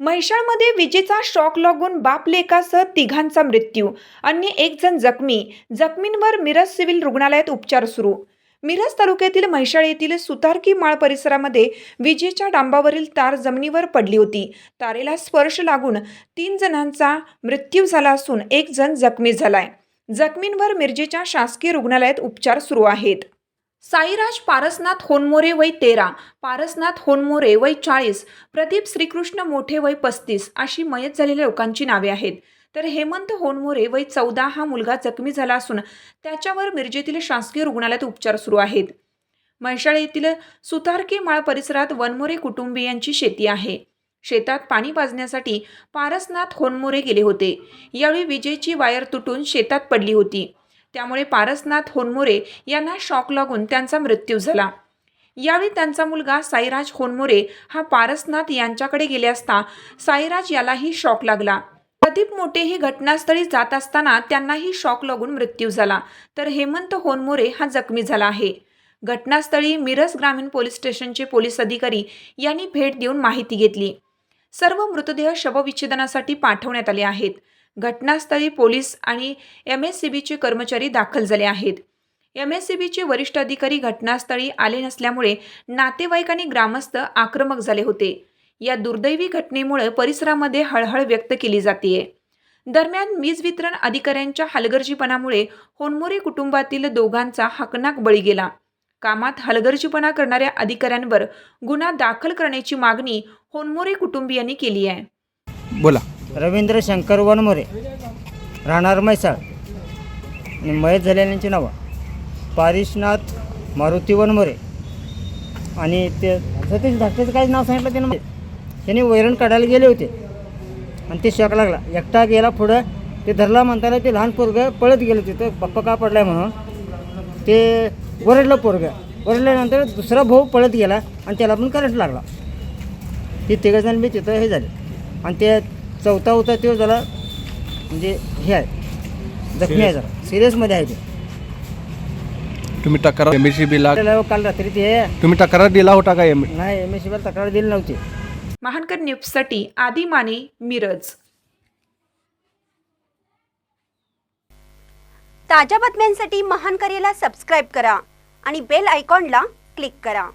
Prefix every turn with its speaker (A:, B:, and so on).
A: म्हैसाळमध्ये विजेचा शॉक लागून बाप लेकासह तिघांचा मृत्यू. अन्य एक जण जखमी. जखमींवर मिरज सिव्हिल रुग्णालयात उपचार सुरू. मिरज तालुक्यातील म्हैसाळ येथील सुतारकी माळ परिसरामध्ये विजेच्या डांबावरील तार जमिनीवर पडली होती. तारेला स्पर्श लागून तीन जणांचा मृत्यू झाला असून एक जण जखमी झालाय. जखमींवर मिरजेच्या शासकीय रुग्णालयात उपचार सुरू आहेत. साईराज पारसनाथ होनमोरे वय तेरा पारसनाथ होनमोरे वय चाळीस प्रदीप श्रीकृष्ण मोठे वय पस्तीस अशी मयत झालेल्या लोकांची नावे आहेत. तर हेमंत होनमोरे वय चौदा हा मुलगा जखमी झाला असून त्याच्यावर मिरजेतील शासकीय रुग्णालयात उपचार सुरू आहेत. म्हैसाळे येथील सुतारके माळ परिसरात वनमोरे कुटुंबियांची शेती आहे. शेतात पाणी पाजण्यासाठी पारसनाथ होनमोरे गेले होते. यावेळी विजेची वायर तुटून शेतात पडली होती. त्यामुळे पारसनाथ होनमोरे यांना शॉक लागून त्यांचा मृत्यू झाला. यावेळी त्यांचा मुलगा साईराज होनमोरे हा पारसनाथ यांच्याकडे गेले असता साईराज यालाही शॉक लागला. प्रदीप मोठे हे घटनास्थळी जात असताना त्यांनाही शॉक लागून मृत्यू झाला. तर हेमंत होनमोरे हा जखमी झाला आहे. घटनास्थळी मिरज ग्रामीण पोलीस स्टेशनचे पोलीस अधिकारी यांनी भेट देऊन माहिती घेतली. सर्व मृतदेह शवविच्छेदनासाठी पाठवण्यात आले आहेत. घटनास्थळी पोलीस आणि एम एस सी बीचे कर्मचारी दाखल झाले आहेत. एम एस सी बीचे वरिष्ठ अधिकारी घटनास्थळी आले नसल्यामुळे नातेवाईक आणि ग्रामस्थ आक्रमक झाले होते. या दुर्दैवी घटनेमुळे परिसरामध्ये हळहळ व्यक्त केली जाते दरम्यान वीज वितरण अधिकाऱ्यांच्या हलगर्जीपणामुळे होनमोरे कुटुंबातील दोघांचा हकनाक बळी गेला. कामात हलगर्जीपणा करणाऱ्या अधिकाऱ्यांवर गुन्हा दाखल करण्याची मागणी होनमोरे कुटुंबियांनी केली आहे.
B: बोला.
C: रवींद्र शंकर वनमोरे राहणार म्हैसाळ आणि मयत झालेल्यांची नावं. पारिशनाथ मारुती वनमोरे आणि ते सतीश धाकटेचं काहीच नाव सांगितलं त्यानं. त्यांनी वैरण काढायला गेले होते. आणि ते शॉक लागला. एकटा गेला पुढं. ते धरला म्हणताना ते लहान पोरगं पळत गेलं तिथं. पप्पा का पडलाय म्हणून. ते वरडलं पोरगं. वरडल्यानंतर दुसरा भाऊ पळत गेला आणि त्याला पण करंट लागला. ते तिघंजण मी तिथं हे झाले. आणि ते चौथा होता तो जरा म्हणजे हे आहे. जखमी आहे जरा. सिरियसमध्ये आहे ते.
B: तुम्ही तक्रार एम एस बीला
C: त्याला काल रात्री ते
B: तुम्ही तक्रार दिला होता का एम
C: नाही एम एस तक्रार दिली नव्हती.
A: महानकर न्यूजसाठी आदी माने मिरज.
D: ताज्या बातम्यांसाठी महान करेला सबस्क्राईब करा आणि बेल आयकॉनला क्लिक करा.